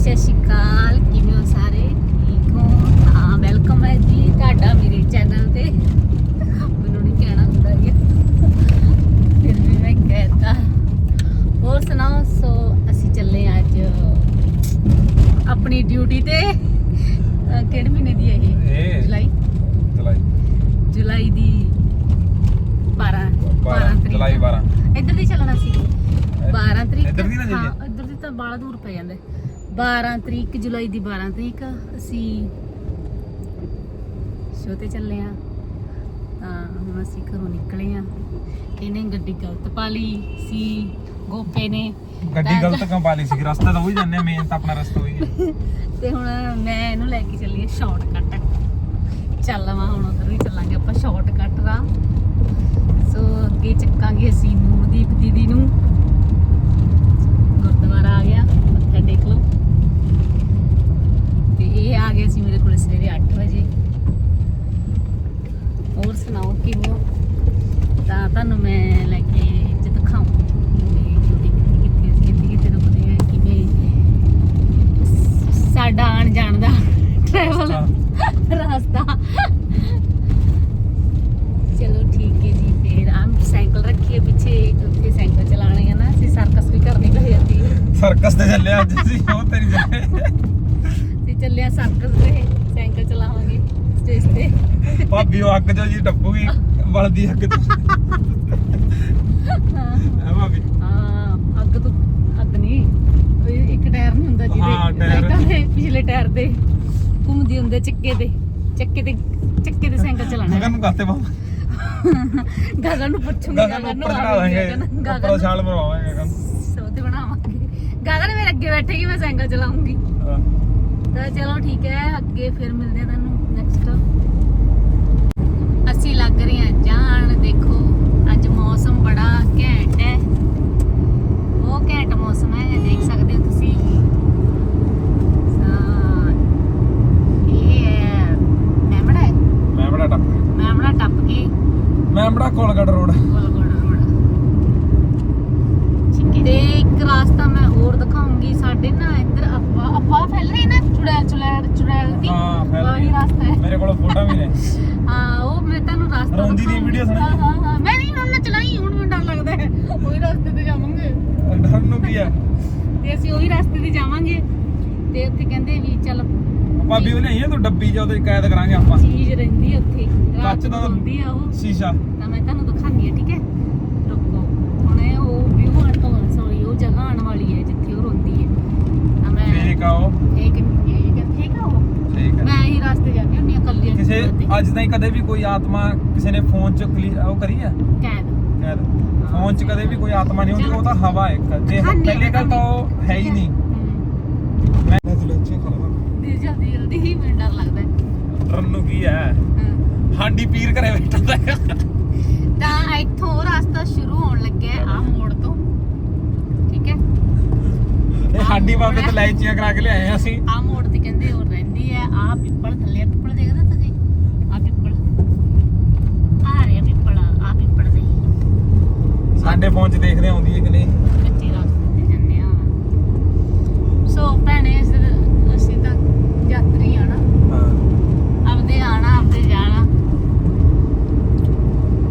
ਸਤਿ ਸ਼੍ਰੀ ਅਕਾਲ ਕਿਵੇਂ ਹੋ ਸਾਰੇ? ਠੀਕ ਹੋ? ਹਾਂ ਵੈਲਕਮ ਹੈ ਜੀ ਤੁਹਾਡਾ ਮੇਰੇ ਚੈਨਲ ਤੇ। ਮੈਨੂੰ ਨਹੀਂ ਕਹਿਣਾ ਹੁੰਦਾ ਇਹ ਫਿਰ ਵੀ ਮੈਂ ਕਹਿਤਾ। ਹੋਰ ਸੁਣਾਓ? ਸੋ ਅਸੀਂ ਚੱਲੇ ਅੱਜ ਆਪਣੀ ਡਿਊਟੀ ਤੇ। ਕਿਹੜੇ ਮਹੀਨੇ ਦੀ ਹੈ ਇਹ? ਜੁਲਾਈ? ਜੁਲਾਈ। ਜੁਲਾਈ ਦੀ 12 12 ਤਰੀਕ। ਜੁਲਾਈ 12 ਇੱਧਰ ਦੀ ਚੱਲਣਾ ਸੀ। 12 ਤਰੀਕ? ਇੱਧਰ ਦੀ ਨਾ ਜਾਈਏ। ਇੱਧਰ ਦੀ ਤਾਂ ਬਾਲਾ ਦੂਰ ਪੈ ਜਾਂਦਾ। 12 ਤਰੀਕ ਜੁਲਾਈ ਦੀ 12 ਤਰੀਕ ਅਸੀਂ ਸ਼ੋ ਤੇ ਚੱਲੇ ਆ ਤਾਂ ਹੁਣ ਅਸੀਂ ਘਰੋਂ ਨਿਕਲੇ ਆ ਇਹਨੇ ਗੱਡੀ ਗਲਤ ਪਾ ਲਈ ਸੀ ਗੋਪੇ ਨੇ। ਗੱਡੀ ਗਲਤ ਕਿਉਂ ਪਾ ਲਈ ਸੀ? ਰਸਤਾ ਤਾਂ ਉਹੀ ਜਾਂਦੇ ਮੇਨ ਤਾਂ ਆਪਣਾ ਰਸਤਾ ਉਹੀ ਹੈ। ਤੇ ਹੁਣ ਮੈਂ ਇਹਨੂੰ ਲੈ ਕੇ ਚੱਲੀ ਆ ਸ਼ਾਰਟਕਟ ਚੱਲਵਾ ਹੁਣ ਉਧਰ ਵੀ ਚੱਲਾਂਗੇ ਆਪਾਂ ਸ਼ਾਰਟਕਟ ਰਾਹ। ਸੋ ਅੱਗੇ ਚੱਕਾਂਗੇ ਅਸੀਂ ਨੂਰਦੀਪ ਦੀਦੀ ਨੂੰ। ਗੁਰਦੁਆਰਾ ਆ ਗਿਆ ਮੱਥਾ ਟੇਕ ਲਓ। ਇਹ ਆ ਗਏ ਸੀ ਮੇਰੇ ਕੋਲ ਸਵੇਰੇ 8 ਵਜੇ। ਹੋਰ ਸੁਣਾਓ, ਕਿਵੇਂ ਹੋ? ਤਾਂ ਤੁਹਾਨੂੰ ਮੈਂ ਲੈ ਕੇ ਅੱਜ ਦਿਖਾਉਂਗੀ ਸਾਡਾ ਆਣ ਜਾਣ ਦਾ ਟਰੈਵਲ ਰਸਤਾ। ਚਲੋ ਠੀਕ ਹੈ ਜੀ, ਫਿਰ ਆਮ ਸਾਈਕਲ ਰੱਖੀਏ ਪਿੱਛੇ, ਉੱਥੇ ਸਾਈਕਲ ਚਲਾਣੀ ਆ ਨਾ, ਅਸੀਂ ਸਰਕਸ ਵੀ ਕਰਨੀ ਪਈ ਜਾਂਦੀ ਸਰਕਸ ਤੇ ਚੱਲਿਆ ਅੱਜ ਅਸੀਂ, ਉਹ ਤੇਰੀ ਜਗ੍ਹਾ। ਤੇ ਚੱਲਿਆ ਸਰਕਸ ਤੇ ਸਾਈਕਲ ਚਲਾਵਾਂਗੇ ਸਟੇਜ ਤੇ। ਭਾਬੀ ਉਹ ਅੱਗ ਜੀ ਟੱਪੂਗੀ ਬਲਦੀ ਅੱਗ ਤੋਂ। ਹੈ। ਭਾਬੀ? ਹਾਂ ਅੱਗ ਤੋਂ ਅੱਗ ਨਹੀਂ। ਇੱਕ ਟਾਇਰ ਨਹੀਂ ਹੁੰਦਾ ਹਾਂ, ਜਿਹਦੇ ਟਾਇਰ। ਸਾਈਕਲ ਦੇ ਪਿਛਲੇ ਟਾਇਰ ਤੇ ਘੁੰਮਦੀ ਹੁੰਦੇ ਚੱਕੇ ਤੇ ਚੱਕੇ ਤੇ ਚੱਕੇ ਤੇ ਸਾਈਕਲ ਚਲਾਣਾ ਮਗਰ ਨੂੰ ਕਾਤੇ ਬਾਬਾ। ਗਗਨ ਨੂੰ ਪੁੱਛੂਗੀ ਗਗਨ ਨੂੰ ਉੱਪਰੋਂ ਗਗਨ। ਛਾਲ ਮਰਵਾਵਾਂਗੇ ਗਗਨ। ਸੋਤੇ ਬਣਾਵਾਂਗੇ। ਗਗਨ ਮੇਰੇ ਅੱਗੇ ਬੈਠੇਗੀ ਮੈਂ ਸਾਈਕਲ ਚਲਾਉਂਗੀ। ਹਾਂ। ਤਾਂ ਚਲੋ ਠੀਕ ਹੈ ਅੱਗੇ ਫਿਰ ਮਿਲਦੇ ਆ ਤੁਹਾਨੂੰ ਨੈਕਸਟ ਅਸੀਂ ਲੱਗ ਰਹੇ ਹਾਂ ਜਾਣ ਦੇਖੋ ਅੱਜ ਮੌਸਮ ਬੜਾ ਘੈਂਟ ਹੈ। ਉਹ ਘੈਂਟ ਮੌਸਮ ਹੈ ਦੇਖ ਸਕਦੇ ਹੋ ਤੁਸੀਂ। ਸਾ ਇਹ ਹੈ ਮੈਮੜਾ ਹੈ? ਮੈਂ ਬੜਾ ਟੱਪ ਮੈਮੜਾ ਟੱਪ ਕੇ। ਮੈਂ ਬੜਾ ਕੋਲਗੜ ਰੋਡ। ਗੋਲਗੋੜਾ ਰੋਡ। ਠੀਕ ਹੈ ਤੇ ਇੱਕ ਰਾਸਤਾ ਮੈਂ ਹੋਰ ਦਿਖਾਉਂਗੀ ਸਾਡੇ ਨਾ ਇੱਧਰ। ਅਫਵਾਹ ਅਫਵਾਹ ਫੈਲ ਰਹੀ ਨਾ ਚੁੜੈਲ ਚੁੜੈਲ ਚੁੜੈਲ ਦੀ ਹਾਂ, ਫੈਲ ਰਹੀ ਹੈ। ਰਸਤਾ ਹੈ। ਮੇਰੇ ਕੋਲ ਫੋਟੋ ਵੀ ਨੇ। ਹਾਂ ਉਹ ਮੈਂ ਤੁਹਾਨੂੰ ਰਸਤਾ ਰੋਂਦੀ ਦੀ ਦਿਖਾਊਂਗੀ। video ਸੁਣਾਈ? ਹਾਂ ਹਾਂ ਹਾਂ। ਮੈਂ ਨਹੀਂ ਹੁਣ ਨਾ ਚਲਾਈ ਹੁਣ ਮੈਨੂੰ ਡਰ ਲੱਗਦਾ ਹੈ। ਉਹੀ ਰਸਤੇ ਤੇ ਜਾਵਾਂਗੇ। ਡਰ ਨੂੰ ਕੀ ਹੈ ਤੇ ਅਸੀਂ ਉਹੀ ਰਸਤੇ ਤੇ ਜਾਵਾਂਗੇ। ਤੇ ਉੱਥੇ ਕਹਿੰਦੇ ਵੀ ਚੱਲ ਭਾਬੀ ਉਹ ਨਹੀਂ ਤੂੰ ਡੱਬੀ ਚ ਉਹਦੇ ਕੈਦ ਕਰਾਂਗੇ ਆਪਾਂ? ਚੀਜ਼ ਰਹਿੰਦੀ ਹੈ ਉੱਥੇ। ਰਾਤ ਕੱਚ ਦਾ- ਨੂੰ ਹੁੰਦੀ ਆ ਉਹ। ਸ਼ੀਸ਼ਾ। ਤਾਂ ਮੈਂ ਤੁਹਾਨੂੰ ਦਿਖਾਉਂਦੀ ਹਾਂ ਠੀਕ ਹੈ ਰੁਕੋ ਹੁਣ ਇਹ ਉਹ ਵਿਊ ਆਣ ਤੋਂ ਸੌਰੀ ਉਹ ਜਗ੍ਹਾ ਆਉਣ ਵਾਲੀ ਹੈ ਜਿੱਥੇ ਉਹ ਰੋਂਦੀ ਹੈ ਤਾਂ ਮੈਂ ਠੀਕ ਆ ਉਹ ਠੀਕ ਆ ਉਹ? ਠੀਕ ਹੈ। ਮੈਂ ਹੀ ਰਸਤੇ ਜਾਂਦੀ ਹੁੰਦੀ ਆ ਕੱਲੀ ਕਿਸੇ ਅੱਜ ਤਾਈਂ ਕਦੇ ਵੀ ਕੋਈ ਆਤਮਾ ਕਿਸੇ ਨੇ ਫੋਨ ਚ ਕਲੀ ਉਹ ਕਰੀ ਹੈ? ਕੈਦ। ਕੈਦ। ਫੋਨ ਚ ਕਦੇ ਵੀ ਕੋਈ ਆਤਮਾ ਨਹੀਂ ਹੁੰਦੀ ਉਹ ਤਾਂ ਹਵਾ ਹੈ ਇੱਕ। ਜੇ ਦਿਖਾਉਂਦੀ ਹਾਂ, ਪਹਿਲੀ ਗੱਲ ਤਾਂ ਉਹ ਹੈ ਹੀ ਨਹੀਂ। ਮੈਂ ਜ਼ੁਲੱਚੇ ਖਲਵਾ ਦੀ ਜਲਦੀ ਜਲਦੀ ਹੀ ਮੈਨੂੰ ਡਰ ਲੱਗਦਾ ਹੈ। ਡਰਨ ਨੂੰ ਕੀ ਹੈ? ਹਾਂ। ਹਾਂਡੀ ਪੀਰ ਕਰੇ ਬੈਠਾ ਤਾਂ ਤਾਂ ਇੱਥੋਂ ਰਸਤਾ ਸ਼ੁਰੂ ਹੋਣ ਲੱਗਿਆ ਆ ਮੋੜ ਤੋਂ। ਠੀਕ ਹੈ? ਇਹ ਹਾਂਡੀ ਬਾਬੇ ਤੇ ਲਾਈਚੀਆਂ ਕਰਾ ਕੇ ਲਿਆਏ ਆ ਅਸੀਂ। ਆ ਮੋੜ ਤੇ ਕਹਿੰਦੇ ਉਹ ਰਹਿੰਦੀ ਹੈ ਆ ਪਿੱਪਲ ਥੱਲੇ ਆ ਪਿੱਪਲ ਦੇਖਦਾ ਤੁਸੀਂ? ਆ ਪਿੱਪਲ। ਆ ਰਿਹਾ ਪਿੱਪਲ ਆ ਪਿੱਪਲ ਦੇ ਸਾਡੇ ਫੋਨ 'ਚ ਦੇਖਦੇ ਆਉਂਦੀ ਹੈ ਕਿ ਨਹੀਂ। ਕੱਚੇ ਰਸਤੇ ਤੇ ਜਾਂਦੇ ਆ। ਸੋ ਭੈਣੇ ਅਸੀਂ- ਤਾਂ ਯਾਤਰੀ ਆ ਨਾ। ਹਾਂ। ਆਪਦੇ ਆਣਾ ਆਪਦੇ ਜਾਣਾ।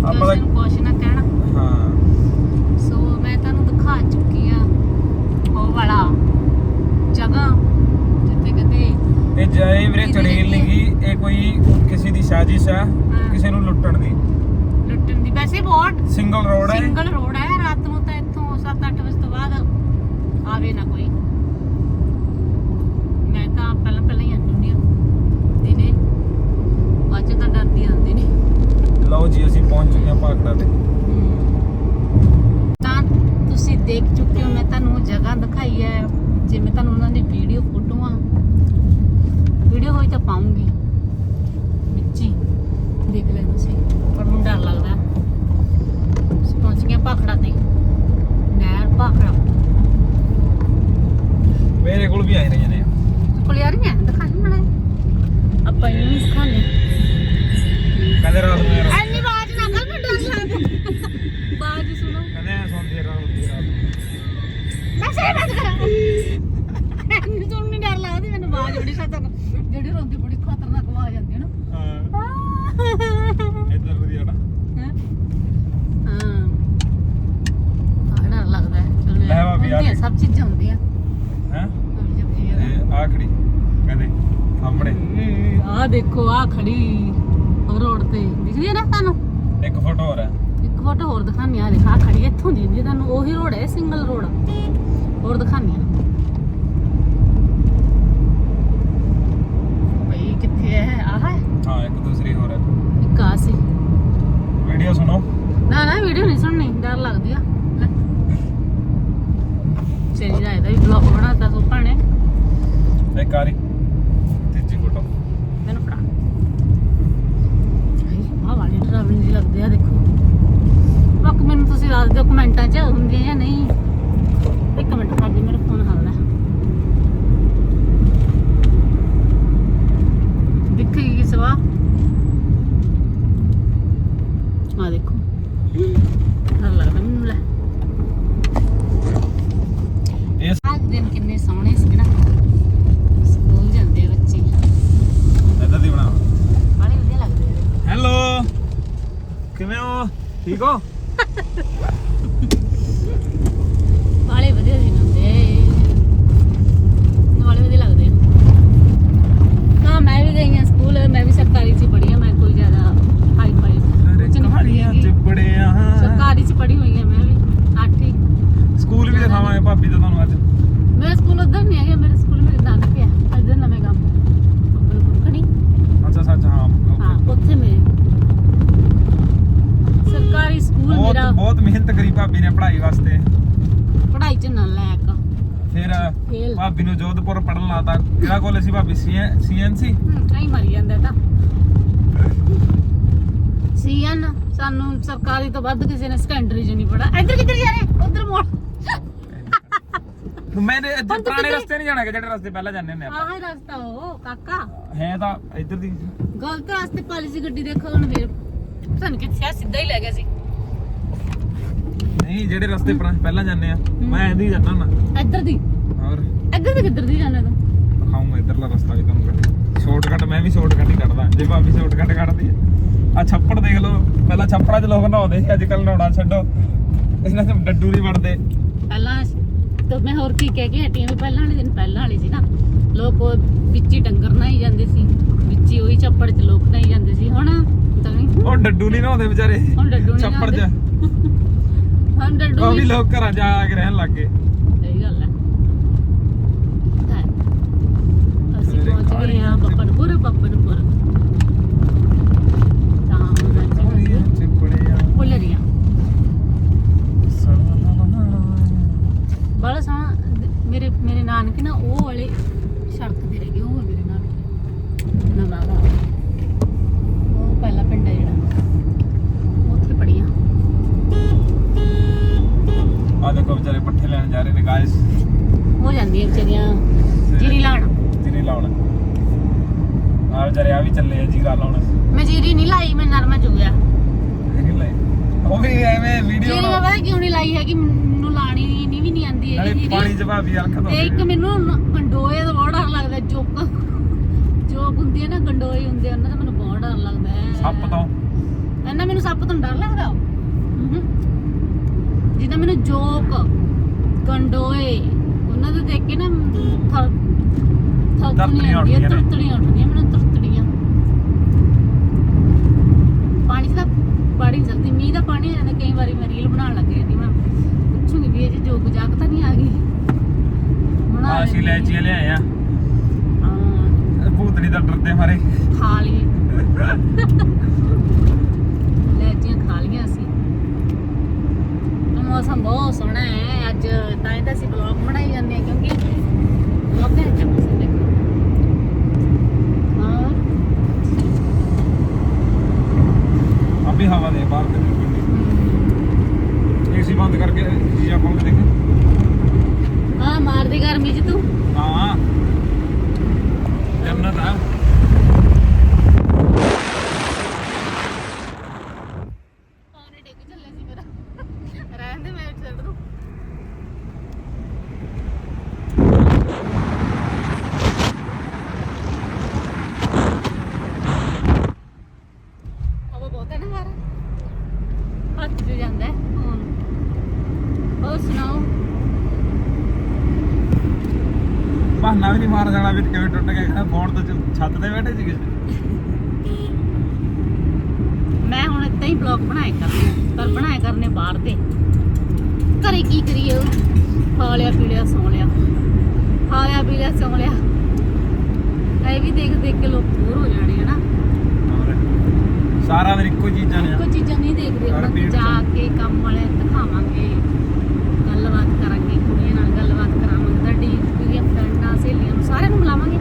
ਆਪਾਂ ਕੁਛ ਨਾ ਕਹਿਣਾ ਹਾਂ ਸੋ ਮੈਂ ਤੁਹਾਨੂੰ ਦਿਖਾ ਚੁੱਕੀ ਆ ਉਹ ਵਾਲਾ ਜਗ੍ਹਾ ਜਿੱਥੇ ਕਹਿੰਦੇ ਇਹ ਜੈ ਵੀਰੇ ਕਿਹਦੀ ਚੜੇਲ ਲੱਗੀ ਨਹੀਂ ਗਈ ਇਹ ਕੋਈ ਕਿਸੇ ਦੀ ਸਾਜ਼ਿਸ਼ ਹੈ ਕਿਸੇ ਨੂੰ ਲੁੱਟਣ ਦੀ ਲੁੱਟਣ ਦੀ ਵੈਸੇ ਬਹੁਤ ਸਿੰਗਲ ਰੋਡ ਹੈ ਸਿੰਗਲ ਰੋਡ ਹੈ ਰਾਤ ਨੂੰ ਤਾਂ ਇੱਥੋਂ 7-8 ਵਜੇ ਤੋਂ ਬਾਅਦ ਆਵੇ ਨਾ ਕੋਈ ਮੈਂ ਤਾਂ ਪਹਿਲਾਂ ਪਹਿਲਾਂ ਹੀ ਆਉਂਦੀ ਹੁੰਦੀ ਹਾਂ ਦਿਨੇ ਬਾਅਦ 'ਚ ਤਾਂ ਡਰਦੀ ਆਉਂਦੀ ਨਹੀਂ ਲਓ ਜੀ ਅਸੀਂ ਭਾਗੜਾ ਤੇ ਤਾਂ ਤੁਸੀਂ ਦੇਖ ਚੁੱਕੇ ਹੋ ਮੈਂ ਤੁਹਾਨੂੰ ਜਗ੍ਹਾ ਦਿਖਾਈ ਹੈ ਜਿਵੇਂ ਤੁਹਾਨੂੰ ਉਹਨਾਂ ਦੀ ਵੀਡੀਓ ਫੋਟੋਆਂ। ਵੀਡੀਓ ਹੋਈ ਤਾਂ ਪਾਉਂਗੀ। ਵਿੱਚ ਹੀ ਦੇਖ ਲੈ ਤੁਸੀਂ। ਪਰ ਮੈਨੂੰ ਡਰ ਲੱਗਦਾ। ਪਹੁੰਚ ਗਏ ਭਾਖੜਾ ਤੇ। ਨਹਿਰ ਭਾਖੜਾ। ਮੇਰੇ ਕੋਲ ਵੀ ਆਏ ਰਹੀਆਂ ਨੇ ਕੋਲ ਯਾਰ ਨਹੀਂ ਮੜਾ ਆਪਾਂ ਇਹਨੂੰ ਵੀ ਦਿਖਾਣੇ ਕਹਿੰਦੇ ਰਾਤ ਨੂੰ ਯਾਰ ਹੁੰਦੀ ਬੜੀ ਖਤਰਨਾਕ ਆਵਾਜ਼ ਆ ਹੈ ਨਾ। ਹਾਂ। ਇੱਧਰ ਵਧੀਆ ਨਾ। ਹਾਂ? ਹਾਂ। ਡਰ ਲੱਗਦਾ ਹੈ। ਲੈ ਵਾ ਵੀ ਆ ਸਭ ਚੀਜ਼ਾਂ ਹੁੰਦੀਆਂ। ਹੈ? ਇਹ ਆਖਰੀ ਕਹਿੰਦੇ ਸਾਹਮਣੇ। ਆ ਦੇਖੋ ਆ ਖੜੀ ਰੋਡ ਤੇ। ਦਿਖ ਹੈ ਨਾ ਤੁਹਾਨੂੰ? ਇੱਕ ਫੋਟੋ ਹੋਰ ਹੈ। ਇੱਕ ਫੋਟੋ ਹੋਰ ਦਿਖਾਣੀ ਆ ਦੇਖਾ ਖੜੀ ਇੱਥੋਂ ਦੀ ਤੁਹਾਨੂੰ ਉਹੀ ਰੋਡ ਹੈ ਸਿੰਗਲ ਰੋਡ। ਹੋਰ ਦਿਖਾ ਹੋ ਠੀਕ ਹੋ ਵਾਲੇ ਵਧੀਆ ਦਿਨ ਹੁੰਦੇ ਵਾਲੇ ਵਧੀਆ ਲੱਗਦੇ ਆ ਹਾਂ ਮੈਂ ਵੀ ਗਈ ਹਾਂ ਸਕੂਲ ਮੈਂ ਵੀ ਸਰਕਾਰੀ ਚ ਪੜ੍ਹੀ ਹਾਂ ਮੈਂ ਕੋਈ ਜ਼ਿਆਦਾ ਹਾਈ ਫਾਈ ਕੁਝ ਨਹੀਂ ਪੜ੍ਹੀ ਹੈਗੀ ਚਿਪੜਿਆ ਸਰਕਾਰੀ ਚ ਪੜ੍ਹੀ ਹੋਈ ਹਾਂ ਮੈਂ ਵੀ ਅੱਠੀ ਸਕੂਲ ਵੀ ਦਿਖਾਵਾਂਗੇ ਭਾਬੀ ਦਾ ਤੁਹਾਨੂੰ ਅੱਜ ਮੇਰਾ ਸਕੂਲ ਉਧਰ ਨਹੀਂ ਹੈਗਾ ਮੇਰੇ ਸਕੂਲ ਮੇਰੇ ਨਾਨਕੇ ਆ ਇੱਧਰ ਨਵੇਂ ਕੰਮ ਉੱਪਰ ਕੁੱਕੜੀ ਅੱਛਾ ਸੱਚ ਹਾਂ ਹਾਂ ਉੱਥੇ ਮੇਰੇ ਸਰਕਾਰੀ ਸਕੂਲ ਬਹੁਤ ਮੇਰਾ ਬਹੁਤ ਮਿਹਨਤ ਕਰੀ ਭਾਬੀ ਨੇ ਪੜ੍ਹਾਈ ਵਾਸਤੇ ਪੜ੍ਹਾਈ ਚ ਨਾ ਲਾਇਕ ਫਿਰ ਫੇਲ ਭਾਬੀ ਨੂੰ ਜੋਧਪੁਰ ਪੜਨ ਲਾਤਾ ਕਿਹੜਾ ਕਾਲਜ ਸੀ ਭਾਬੀ ਸੀਐਨਸੀ ਕਈ ਮਰੀ ਜਾਂਦਾ ਇਹ ਤਾਂ। ਸੀਐਨ ਸਾਨੂੰ ਸਰਕਾਰੀ ਤੋਂ ਵੱਧ ਕਿਸੇ ਨੇ ਸੈਕੰਡਰੀ ਚ ਨਹੀਂ ਪੜਾ ਇੱਧਰ ਕਿੱਧਰ ਜਾ ਰਹੇ? ਉਧਰ ਮੋੜ। ਮੈਂ ਤੇ ਇੱਧਰ ਪੁਰਾਣੇ ਰਸਤੇ ਨਹੀਂ ਜਾਣਾ ਕਿ ਜਿਹੜੇ ਰਸਤੇ ਪਹਿਲਾਂ ਜਾਂਦੇ ਹੁੰਦੇ ਆਪਾਂ। ਆਹ ਹੀ ਰਸਤਾ ਉਹ ਕਾਕਾ। ਹੈ ਤਾਂ ਇੱਧਰ ਦੀ। ਗਲਤ ਰਸਤੇ ਪਾਲੀ ਸੀ ਗੱਡੀ ਦੇਖੋ ਹੁਣ ਫੇਰ। ਸਾਨੂੰ ਕਿੱਥੇ ਆ ਸਿੱਧਾ ਹੀ ਲੈ ਗਿਆ ਸੀ। ਨਹੀਂ ਜਿਹੜੇ ਰਸਤੇ ਪੁਰਾ- ਪਹਿਲਾਂ ਜਾਂਦੇ ਆ ਮੈਂ ਇੰਦੀ ਜਾਂਦਾ ਹੁੰਦਾ ਇੱਧਰ ਦੀ। ਹੋਰ? ਇੱਧਰ ਤੇ ਕਿੱਧਰ ਦੀ ਜਾਣਾ ਤੂੰ? ਦਿਖਾਉਂਗਾ ਇੱਧਰਲਾ ਰਸਤਾ ਵੀ ਤੁਹਾਨੂੰ ਕਦੇ ਸ਼ਾਰਟਕਟ ਮੈਂ ਵੀ ਸ਼ਾਰਟਕਟ ਹੀ ਕੱਢਦਾ। ਜੇ ਭਾਬੀ ਸ਼ਾਰਟਕਟ ਕੱਢਦੀ ਹੈ। ਆ ਛੱਪੜ ਦੇਖ ਲਓ। ਪਹਿਲਾਂ ਛੱਪੜਾਂ 'ਚ ਲੋਕ ਨਹਾਉਂਦੇ ਸੀ ਅੱਜ ਕੱਲ ਨਹਾਉਣਾ ਛੱਡੋ। ਇਹਨਾਂ ਤੇ ਡੱਡੂ ਨਹੀਂ ਵੜਦੇ। ਪਹਿਲਾਂ ਤਾਂ ਮੈਂ ਹੋਰ ਕੀ ਕਹਿ ਕੇ ਹਟੀ ਵੀ ਪਹਿਲਾਂ ਵਾਲੇ ਦਿਨ ਪਹਿਲਾਂ ਵਾਲੇ ਸੀ ਨਾ। ਲੋਕ ਵਿੱਚ ਹੀ ਡੰਗਰ ਨਹੀਂ ਜਾਂਦੇ ਸੀ। ਵਿੱਚ ਹੀ ਉਹੀ ਚੱਪੜ 'ਚ ਲੋਕ ਨਹੀਂ ਜਾਂਦੇ ਸੀ। ਹੁਣ ਤਾਂ ਨਹੀਂ ਉਹ ਡੱਡੂ ਨਹੀਂ ਨਹਾਉਂਦੇ ਵਿਚਾਰੇ। ਹੁਣ ਡੱਡੂ ਨਹੀਂ ਛੱਪੜ 'ਚ। ਹੁਣ ਡੱਡੂ ਉਹ ਵੀ ਲੋਕ ਘਰਾਂ 'ਚ ਆ ਕੇ ਰਹਿਣ ਲੱਗ ਗਏ ਸਹੀ ਗੱਲ ਹੈ ਹੈ। ਅਸੀਂ ਸਵੇਰੇ ਪਹੁੰਚ ਗਏ ਹਾਂ ਬੱਪਨਪੁਰ ਬੱਪਨਪੁਰ ਤਾਂ ਅੱਜ ਚਿਪੜਿਆ ਪੁਲਰੀਆਂ ਬੜਾ ਸੋਹਣਾ ਮੇਰੇ ਮੇਰੇ ਨਾਨਕੇ ਨਾ ਉਹ ਵਾਲੇ ਸੜਕ ਤੇ ਰਹਿ ਗਏ ਉਹ ਮੇਰੇ ਨਾਨਕੇ। ਨਵਾਂ ਉਹ ਪਹਿਲਾ ਪਿੰਡ ਹੈ ਜਿਹੜਾ। ਉੱਥੇ ਪੜੀਆਂ ਆ ਦੇਖੋ ਵਿਚਾਰੇ ਪੱਠੇ ਲੈਣ ਜਾ ਰਹੇ ਨੇ ਗਾਇਸ ਹੋ ਜਾਂਦੀਆਂ ਵਿਚਾਰੀਆਂ। ਜੀਰੀ ਲਾਣ ਜੀਰੀ ਲਾਉਣ। ਆ ਵਿਚਾਰੇ ਆ ਵੀ ਚੱਲੇ ਆ ਜੀਰਾ ਲਾਉਣ ਮੈਂ ਜੀਰੀ ਨਹੀਂ ਲਾਈ ਮੈਂ ਨਰਮਾ ਚੁਗਿਆ ਜੀਰੀ ਲਾਈ। ਉਹ ਵੀ ਐਵੇਂ ਵੀਡੀਓ ਜੀਰੀ ਮੈਂ ਪਤਾ ਕਿਉਂ ਨਹੀਂ ਲਾਈ ਹੈਗੀ ਮੈਨੂੰ ਲਾਣੀ ਨਹੀਂ ਵੀ ਨਹੀਂ ਆਂਦੀ ਹੈਗੀ ਨਾਲੇ ਜੀਰੀ ਪਾਣੀ ਚ ਭਾਬੀ ਰੱਖ ਦੋ ਤੇ ਇੱਕ ਮੈਨੂੰ ਨ- ਗੰਡੋਏ ਦਾ ਬਹੁਤ ਡਰ ਲੱਗਦਾ ਜੋਕ। ਜੋਕ ਹੁੰਦੀ ਹੈ ਨਾ ਗੰਡੋਏ ਹੁੰਦੇ ਆ, ਉਹਨਾਂ ਦਾ ਮੈਨੂੰ ਬਹੁਤ ਡਰ ਲੱਗਦਾ ਹੈ। ਸੱਪ ਤੋਂ। ਇਹਨਾਂ ਮੈਨੂੰ ਸੱਪ ਤੋਂ ਡਰ ਲੱਗਦਾ। ਹੂੰ ਜਿੱਦਾਂ ਮੈਨੂੰ ਜੋਕ ਗੰਡੋਏ ਉਹਨਾਂ ਦੇ ਦੇਖ ਕੇ ਨਾ ਥਰ ਨੇ। ਤਰਤੜੀਆਂ ਉੱਠਦੀਆਂ ਮੈਨੂੰ ਤਰਤੜੀਆਂ ਪਾਣੀ 'ਚ ਤਾਂ ਪਾਣੀ ਜਲਦੀ ਮੀਂਹ ਦਾ ਪਾਣੀ ਆ ਜਾਂਦਾ ਕਈ ਵਾਰੀ ਮੈਂ ਰੀਲ ਬਣਾਉਣ ਲੱਗ ਜਾਂਦੀ ਮੈਂ ਪੁੱਛੂਗੀ ਵੀ ਇਹ 'ਚ ਜੋਕ ਜਾਕ ਤਾਂ ਨਹੀਂ ਆ ਗਈ? ਬਣਾ ਆ ਅਸੀਂ ਲੈ ਲੈਂਦੀ ਚੀਏ ਲਿਆਏ ਆ। ਹਾਂ। ਭੂਤੜੀ ਦਾ ਡਰਦੇ ਮਾਰੇ। ਖਾ ਲਈ ਲੈਚੀਆਂ ਖਾ ਲੀਆਂ ਅਸੀਂ। ਮੌਸਮ ਬਹੁਤ ਸੋਹਣਾ ਹੈ। ਅੱਜ ਤਾਂ ਹੀ ਤਾਂ ਅਸੀਂ ਬਲੌਗ ਬਣਾਈ ਜਾਂਦੇ ਆ ਕਿਉਂਕਿ ਬਲੌਗ ਦੇ ਮੌਸਮ ਦੇਖੋ ਹਾਂ ਅਭੀ ਹਵਾ ਦੇ ਬਾਹਰ ਕਿੰਨੀ ਏਸੀ ਬੰਦ ਕਰਕੇ ਜੀ ਆਪਾਂ ਨੂੰ ਦੇਖੇ। ਹਾਂ ਮਾਰਦੀ ਗਰਮੀ ਚ ਤੂੰ। ਹਾਂ। ਜੰਨਤ ਆ ਪਾਣੀ ਡਿੱਗ ਚੱਲੇ ਸੀ ਮੇਰਾ ਰਹਿਣ ਦੇ ਮੈਂ ਛੱਡ ਦੂੰ ਹਵਾ ਬਹੁਤ ਹੈ ਨਾ ਬਾਹਰ ਹੱਥ 'ਚ ਜਾਂਦਾ ਹੈ ਹੁਣ ਹੋਰ ਸੁਣਾਓ? ਬਹਾਨਾ ਵੀ ਨਹੀਂ ਮਾਰ ਜਾਣਾ ਵੀ ਕਿਵੇਂ ਟੁੱਟ ਗਿਆ ਕਹਿੰਦਾ ਫੋਨ ਤੋਂ ਛੱਤ ਤੇ ਬੈਠੇ ਸੀਗੇ। ਮੈਂ ਹੁਣ ਇਦਾਂ ਹੀ ਬਲੌਗ ਬਣਾਏ ਕਰਨੇ ਪਰ ਬਣਾਏ ਕਰਨੇ ਬਾਹਰ ਦੇ ਘਰੇ ਕੀ ਕਰੀਏ ਖਾ ਲਿਆ ਪੀ ਲਿਆ ਸੌ ਲਿਆ। ਖਾ ਲਿਆ ਪੀ ਲਿਆ ਸੌ ਲਿਆ। ਇਹ ਵੀ ਦੇਖ ਦੇਖ ਕੇ ਲੋਕ ਬੋਰ ਹੋ ਜਾਣੇ ਹਨਾ ਸਾਰਾ ਦਿਨ ਇੱਕੋ ਚੀਜ਼ਾਂ ਨੇ। ਕੋਈ ਚੀਜ਼ਾਂ ਨਹੀਂ ਦੇਖਦੇ ਹੁਣ ਜਾ ਕੇ ਕੰਮ ਵਾਲੇ ਦਿਖਾਵਾਂਗੇ ਗੱਲਬਾਤ ਕਰਾਂਗੇ ਕੁੜੀਆਂ ਨਾਲ ਗੱਲਬਾਤ ਕਰਾਵਾਂਗੇ ਤੁਹਾਡੀ ਮੇਰੀਆਂ ਫਰੈਂਡਾਂ ਸਹੇਲੀਆਂ ਨੂੰ ਸਾਰਿਆਂ ਨੂੰ ਮਿਲਾਵਾਂਗੇ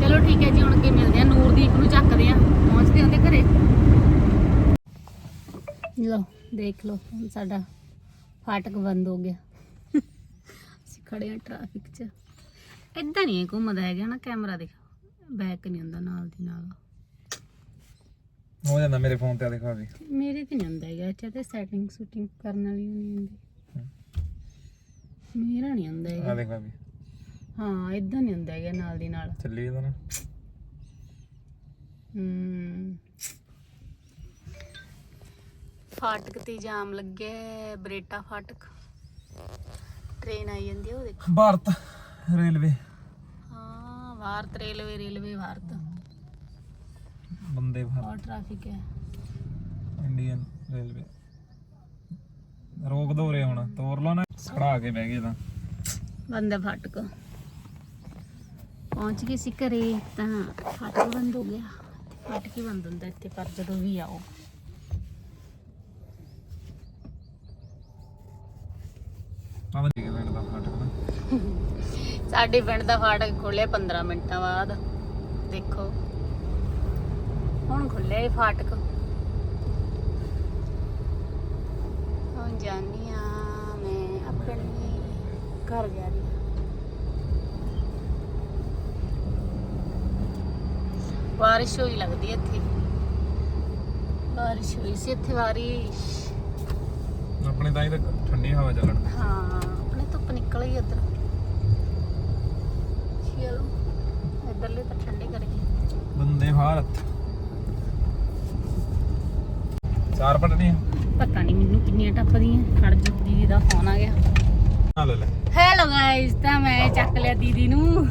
ਚਲੋ ਠੀਕ ਹੈ ਜੀ ਹੁਣ ਅੱਗੇ ਮਿਲਦੇ ਆ ਨੂਰਦੀਪ ਨੂੰ ਚੱਕਦੇ ਆ ਪਹੁੰਚਦੇ ਉਹਦੇ ਘਰੇ। ਲਓ ਦੇਖ ਹੁਣ ਸਾਡਾ ਫਾਟਕ ਬੰਦ ਹੋ ਗਿਆ। ਅਸੀਂ ਖੜੇ ਆ ਟ੍ਰੈਫਿਕ 'ਚ। ਇਦਾਂ ਨਹੀਂ ਘੁੰਮਦਾ ਹੈਗਾ ਨਾ ਕੈਮਰਾ ਦੇਖ। ਬੈਕ ਨਹੀਂ ਹੁੰਦਾ ਨਾਲ ਦੀ ਨਾਲ। ਹੋ ਜਾਂਦਾ ਮੇਰੇ ਫੋਨ ਤੇ ਆ ਦੇਖੋ ਵੀ। ਮੇਰੇ ਤੇ ਨਹੀਂ ਹੁੰਦਾ ਹੈਗਾ ਇੱਥੇ ਤੇ ਸੈਟਿੰਗ ਸ਼ੂਟਿੰਗ ਕਰਨ ਵਾਲੀ ਨਹੀਂ ਹੁੰਦੀ। ਮੇਰਾ ਨਹੀਂ ਹੁੰਦਾ ਆ ਹੈਗਾ। ਦੇਖੋ ਵੀ। ਹਾਂ ਇਦਾਂ ਨਹੀਂ ਹੁੰਦਾ ਹੈਗਾ ਨਾਲ ਦੀ ਨਾਲ। ਚੱਲੀ ਇਹਦਾ ਹੂੰ। ਫਾਟਕ ਤੇ ਜਾਮ ਲੱਗੇ ਬਰੇਟਾ ਫਾਟਕ। ਟ੍ਰੇਨ ਆਈ ਜਾਂਦੀ ਉਹ ਦੇਖੋ। ਭਾਰਤ ਰੇਲਵੇ। ਹਾਂ ਭਾਰਤ ਰੇਲਵੇ ਰੇਲਵੇ ਭਾਰਤ। ਬੰਦੇ ਭਾਰਤ। ਬਹੁਤ ਟ੍ਰੈਫਿਕ ਹੈ। Indian railway. ਰੋਕ ਦੋ ਰੇ ਹੁਣ ਤੋਰ ਲਓ ਨਾ। ਖੜਾ ਕੇ ਬਹਿ ਗਏ ਤਾਂ। ਬੰਦੇ ਫਾਟਕ। ਪਹੁੰਚ ਗਏ ਸੀ ਘਰੇ ਤਾਂ ਫਾਟਕ ਬੰਦ ਹੋ ਗਿਆ। ਫਾਟਕ ਹੀ ਬੰਦ ਹੁੰਦਾ ਇੱਥੇ ਪਰ ਜਦੋਂ ਵੀ ਆਓ। ਸਾਡੇ ਪਿੰਡ ਦਾ ਫਾਟਕ ਖੁੱਲਿਆ 15 ਮਿੰਟਾਂ ਬਾਅਦ। ਦੇਖੋ। ਹੁਣ ਖੁੱਲਿਆ ਇਹ ਫਾਟਕ। ਹੁਣ ਜਾਨੀ ਆ ਮੈਂ ਆਪਣੇ ਘਰ ਜਾ ਰਹੀ ਬਾਰਿਸ਼ ਹੋਈ ਲੱਗਦੀ ਇੱਥੇ। ਬਾਰਿਸ਼ ਹੋਈ ਸੀ ਇੱਥੇ ਬਾਰਿਸ਼ ਆਪਣੇ ਤਾਂ ਹੀ ਤਾਂ ਠੰਡੀ ਹਵਾ ਚੱਲਣ। ਹਾਂ ਆਪਣੇ ਧੁੱਪ ਨਿਕਲ ਗਈ ਇੱਧਰ ਚਲੋ ਇੱਧਰਲੇ ਤਾਂ ਠੰਡੇ ਕਰ ਗਈ ਬੰਦੇ ਭਾਰਤ ਚਾਰ ਪਟਨੀਆਂ ਪਤਾ ਨਹੀਂ ਮੈਨੂੰ ਕਿੰਨੀਆਂ ਟੱਪਦੀਆਂ ਖੜ ਜੂ ਦੀਦੀ ਦਾ ਫੋਨ ਆ ਗਿਆ। ਲੈ ਲੈ। ਹੈਲੋ ਗਾਇਸ ਤਾਂ ਮੈਂ ਚੱਕ ਲਿਆ ਦੀਦੀ ਨੂੰ।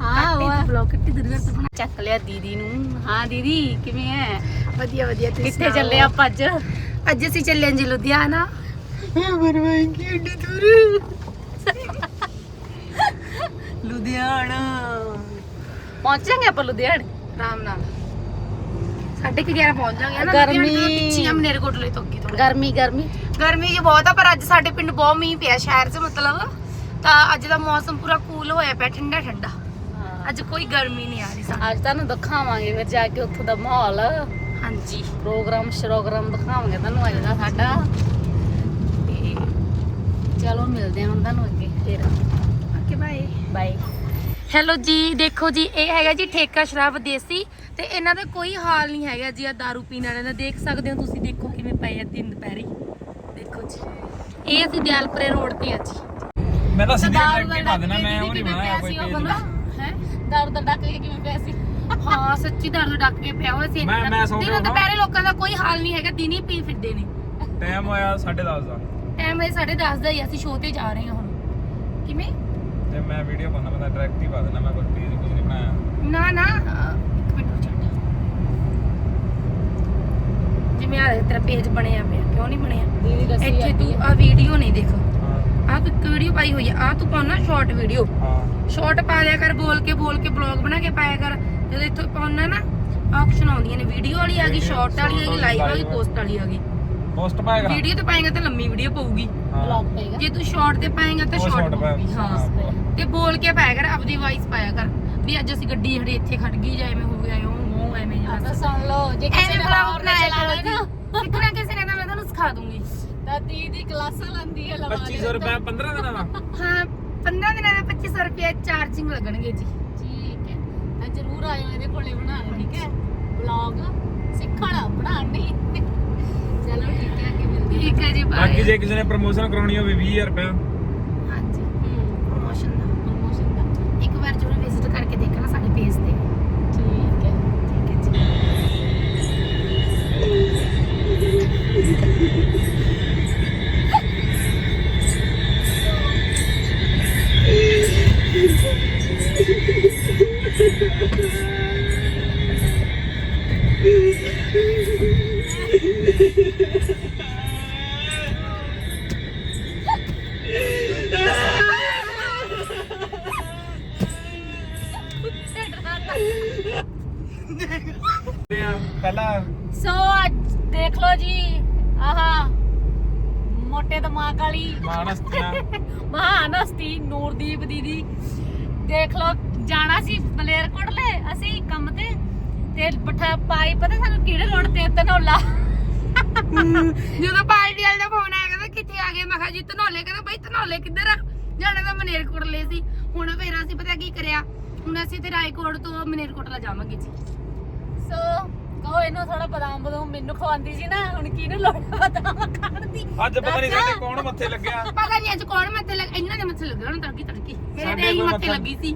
ਹਾਂ ਉਹ ਬਲੌਗ ਕਿੱਟੀ ਦੂਰ ਤੋਂ ਬਣਾ। ਚੱਕ ਲਿਆ ਦੀਦੀ ਨੂੰ। ਹਾਂ ਦੀਦੀ ਕਿਵੇਂ ਹੈ ਵਧੀਆ ਵਧੀਆ ਤੁਸੀਂ ਕਿੱਥੇ ਚੱਲੇ ਆਪਾਂ ਅੱਜ? ਅੱਜ ਅਸੀਂ ਚੱਲੇ ਹਾਂ ਜੀ ਲੁਧਿਆਣਾ। ਮਰਵਾਏਂਗੀ ਏਡੀ ਦੂਰ। ਲੁਧਿਆਣਾ। ਪਹੁੰਚਾਂਗੇ ਆਪਾਂ ਲੁਧਿਆਣੇ? ਆਰਾਮ ਨਾਲ। ਸਾਢੇ ਕੁ 11 ਪਹੁੰਚ ਜਾਾਂਗੇ ਨਾ ਗਰਮੀ- ਪਿੱਛੇ ਆ ਮਨੇਰਕੋਟਲੇ ਤੋਂ ਅੱਗੇ ਥੋੜਾ ਗਰਮੀ ਗਰਮੀ। ਗਰਮੀ ਜੀ ਬਹੁਤ ਆ ਪਰ ਅੱਜ ਸਾਡੇ ਪਿੰਡ ਬਹੁਤ ਮੀਂਹ ਪਿਆ ਸ਼ਹਿਰ 'ਚ ਮਤਲਬ। ਤਾਂ ਅੱਜ ਦਾ ਮੌਸਮ ਪੂਰਾ ਕੂਲ ਹੋਇਆ ਪਿਆ ਠੰਡਾ ਠੰਡਾ। ਅੱਜ ਕੋਈ ਗਰਮੀ ਨਹੀਂ ਆ ਰਹੀ ਸਾਨੂੰ। ਅੱਜ ਤੁਹਾਨੂੰ ਦਿਖਾਵਾਂਗੇ ਫਿਰ ਜਾ ਕੇ ਉੱਥੋਂ ਦਾ ਮਾਹੌਲ। ਹਾਂਜੀ। ਪ੍ਰੋਗਰਾਮ ਸ਼ਰੋਗਰਾਮ ਦਿਖਾਵਾਂਗੇ ਤੁਹਾਨੂੰ ਅੱਜ ਦਾ ਸਾਡਾ। ਤੇ ਚਲੋ ਮਿਲਦੇ ਹਾਂ ਹੁਣ ਤੁਹਾਨੂੰ ਅੱਗੇ ਫਿਰ। ਓਕੇ ਬਾਏ ਬਾਏ ਹੈਲੋ ਜੀ ਦੇਖੋ ਜੀ ਇਹ ਹੈਗਾ ਜੀ ਠੇਕਾ ਸ਼ਰਾਬ ਦੇਸੀ ਤੇ ਇਹਨਾਂ ਦਾ ਕੋਈ ਹਾਲ ਨਹੀਂ ਹੈਗਾ ਜੀ ਆ दारू ਪੀਣ ਵਾਲਿਆਂ ਦਾ। ਦੇਖ ਸਕਦੇ ਹੋ ਤੁਸੀਂ ਦੇਖੋ ਕਿਵੇਂ ਪਏ ਆ ਦਿਨ ਦੁਪਹਿਰੇ। ਦੇਖੋ ਜੀ। ਇਹ ਅਸੀਂ ਦਿਆਲਪੁਰੇ ਰੋਡ ਤੇ ਆ ਜੀ। ਮੈਂ ਤਾਂ ਸਿੱਧੀ ਡਾਇਰੈਕਟ ਪਾ ਦੇਣਾ ਮੈਂ ਉਹ ਨਹੀਂ ਬਣਾਇਆ ਕੋਈ ਪੇਜ ਹੈ? ਦਾਰੂ ਦਾ ਡੱਕ ਕੇ ਕਿਵੇਂ ਪਿਆ ਸੀ? ਹਾਂ ਸੱਚੀ ਦਾਰੂ ਡੱਕ ਕੇ ਪਿਆ ਹੋਇਆ ਸੀ ਮੈਂ- ਮੈਂ ਸੌਂ ਦਿਨ ਗਿਆ ਦੁਪਹਿਰੇ ਲੋਕਾਂ ਦਾ ਕੋਈ ਹਾਲ ਨਹੀਂ ਹੈਗਾ ਦਿਨ ਹੀ ਪੀ ਫਿਰਦੇ ਨੇ। ਟਾਈਮ ਹੋਇਆ 10:30 ਦਾ। ਟਾਈਮ ਇਹ 10:30 ਦਾ ਹੀ ਅਸੀਂ ਸ਼ੋਅ ਤੇ ਜਾ ਰਹੇ ਹਾਂ ਹੁਣ। ਕਿਵੇਂ? ਤੇ ਮੈਂ ਵੀਡੀਓ ਪਾਉਣਾ ਮੈਂ ਤਾਂ ਡਾਇਰੈਕਟ ਹੀ ਪਾ ਦੇਣਾ ਮੈਂ ਕੋਈ ਪੇਜ ਕੁਝ ਨਹੀਂ ਬਣਾਇਆ। ਨਾ ਨਾ ਅਹ, ਇੱਕ ਮਿੰਟ ਰੁਕ ਛੱਡ ਜਿਵੇਂ ਆ ਤੇਰਾ ਪੇਜ ਬਣਿਆ ਪਿਆ ਕਿਉਂ ਨਹੀਂ ਬਣਿਆ? ਦੀਦੀ ਦੱਸੀ ਇੱਥੇ ਤੂੰ ਹੈ। ਆ ਵੀਡੀਓ ਨਹੀਂ ਦੇਖ। ਹਾਂ ਆ ਤੂੰ ਇੱਕ ਵੀਡੀਓ ਪਾਈ ਹੋਈ ਆ ਆ ਤੂੰ ਪਾਉਣਾ ਸ਼ਾਰਟ ਵੀਡੀਓ ਹਾਂ। ਸ਼ਾਰਟ ਪਾ ਲਿਆ ਕਰ ਬੋਲ ਕੇ ਬੋਲ ਕੇ ਬਲੌਗ ਬਣਾ ਕੇ ਪਾਇਆ ਕਰ। ਜਦੋਂ ਇੱਥੋਂ ਪਾਉਣਾ ਨਾ ਆਪਸ਼ਨ ਆਉਂਦੀਆਂ ਨੇ। ਵੀਡੀਓ ਵਾਲੀ ਆ ਗਈ ਸ਼ਾਰਟ ਵਾਲੀ ਆ ਗਈ ਲਾਈਵ ਆ ਗਈ। ਪੋਸਟ ਵਾਲੀ ਆ ਗਈ। ਪੋਸਟ ਪਾਏਗਾ ਵੀਡੀਓ ਤੇ ਪਾਏਗਾ ਤਾਂ ਲੰਮੀ ਵੀਡੀਓ ਪਊਗੀ। ਬਲੌਗ ਪਏਗਾ। ਜੇ ਤੂੰ ਸ਼ਾਰਟ ਤੇ ਪਾਏਗਾ ਤਾਂ ਸ਼ਾਰਟ ਪਊਗੀ ਹਾਂ। ਤੇ ਬੋਲ ਕੇ ਪਾਇਆ ਕਰ ਆਪਦੀ ਵਾਇਸ ਪਾਇਆ ਕਰ। ਵੀ ਅੱਜ ਅਸੀਂ ਗੱਡੀ ਜਿਹੜੀ ਇੱਥੇ ਖੜ ਗਈ ਜਾਂ ਐਵੇਂ ਹੋ ਗਿਆ ਉਹ ਉਹ ਐਵੇਂ ਜਿਹਾ ਸੁਣ ਲਓ ਜੇ ਕਿਸੇ ਨੇ ਬਲੌਗ ਬਣਾਇਆ ਜੀ ਸਿੱਖਣਾ ਕਿਸੇ ਨੇ ਤਾਂ ਮੈਂ ਤੁਹਾਨੂੰ ਸਿਖਾ ਦੂੰਗੀ। ਤਾਂ ਦੀਦੀ ਕਲਾਸਾਂ ਲੈਂਦੀ ਹੈ ਲਵਾ 2500 ਰੁਪਏ 15 ਦਿਨਾਂ ਦਾ? ਹਾਂ 15 ਦਿਨਾਂ ਦੇ 2500 ਰੁਪਏ ਚਾਰਜਿੰਗ ਲੱਗਣਗੇ ਜੀ। ਠੀਕ ਹੈ। ਤਾਂ ਜ਼ਰੂਰ ਆਇਓ ਇਹਦੇ ਕੋਲੇ ਬਣਾਉਣ ਠੀਕ ਹੈ? ਵਲੌਗ ਸਿੱਖਣਾ ਬਣਾਉਣ ਨਹੀਂ। ਚਲੋ ਠੀਕ ਹੈ ਅੱਗੇ ਮਿਲਦੇ ਠੀਕ ਹੈ ਜੀ ਬਾਕੀ ਬਾਏ ਜੇ ਕਿਸੇ ਨੇ ਪ੍ਰਮੋਸ਼ਨ ਕਰਾਉਣੀ ਹੋਵੇ 20000 ਰੁਪਏ ਪਹਿਲਾਂ ਸੋ ਅੱਜ ਦੇਖ ਲਓ ਜੀ ਆਹਾ ਮੋਟੇ ਦਿਮਾਗ ਵਾਲੀ ਮਾਨਸਤੀਆਂ ਮਹਾਨ ਹਸਤੀ ਨੂਰਦੀਪ ਦੀਦੀ। ਦੇਖ ਲਓ ਜਾਣਾ ਸੀ ਮਲੇਰਕੋਟਲੇ ਅਸੀਂ ਕੰਮ ਤੇ ਤੇ ਪਠਾ ਪਾਈ ਪਤਾ ਸਾਨੂੰ ਕਿਹੜੇ ਰੋਡ ਤੇ ਤਨੌਲਾ ਜਦੋਂ ਪਾਰਟੀ ਵਾਲੇ ਦਾ ਫੋਨ ਆਇਆ ਕਹਿੰਦਾ ਕਿੱਥੇ ਆ ਗਏ? ਮੈਂ ਕਿਹਾ ਜੀ ਧਨੌਲੇ ਕਹਿੰਦਾ ਬਈ ਧਨੌਲੇ ਕਿੱਧਰ ਆ? ਜਾਣਾ ਤਾਂ ਮਨੇਰਕੋਟਲੇ ਸੀ। ਹੁਣ ਫੇਰ ਅਸੀਂ ਪਤਾ ਕੀ ਕਰਿਆ? ਹੁਣ ਅਸੀਂ ਤੇ ਰਾਏਕੋਟ ਤੋਂ ਮਨੇਰਕੋਟਲਾ ਜਾਵਾਂਗੇ ਜੀ। ਸੋ ਕਹੋ ਇਹਨੂੰ ਥੋੜਾ ਬਦਾਮ ਬਦਾਮ ਮੈਨੂੰ ਖਵਾਉਂਦੀ ਸੀ ਨਾ ਹੁਣ ਕਿਹਨੂੰ ਲੋੜ ਆ ਬਦਾਮ ਖਾਣ ਦੀ? ਅੱਜ ਪਤਾ ਨਹੀਂ ਸਾਡੇ ਕੌਣ ਮੱਥੇ ਲੱਗਿਆ। ਪਤਾ ਨਹੀਂ ਅੱਜ ਕੌਣ ਮੱਥੇ ਲੱਗ ਇਹਨਾਂ ਦੇ ਮੱਥੇ ਲੱਗਿਆ ਹੁਣ ਤੜਕੀ ਤੜਕੀ। ਮੇਰੇ ਸਾਡੇ ਤੇ ਇਹੀ ਕੋਈ ਮੱਥੇ ਮੱਥਾ- ਲੱਗੀ ਸੀ।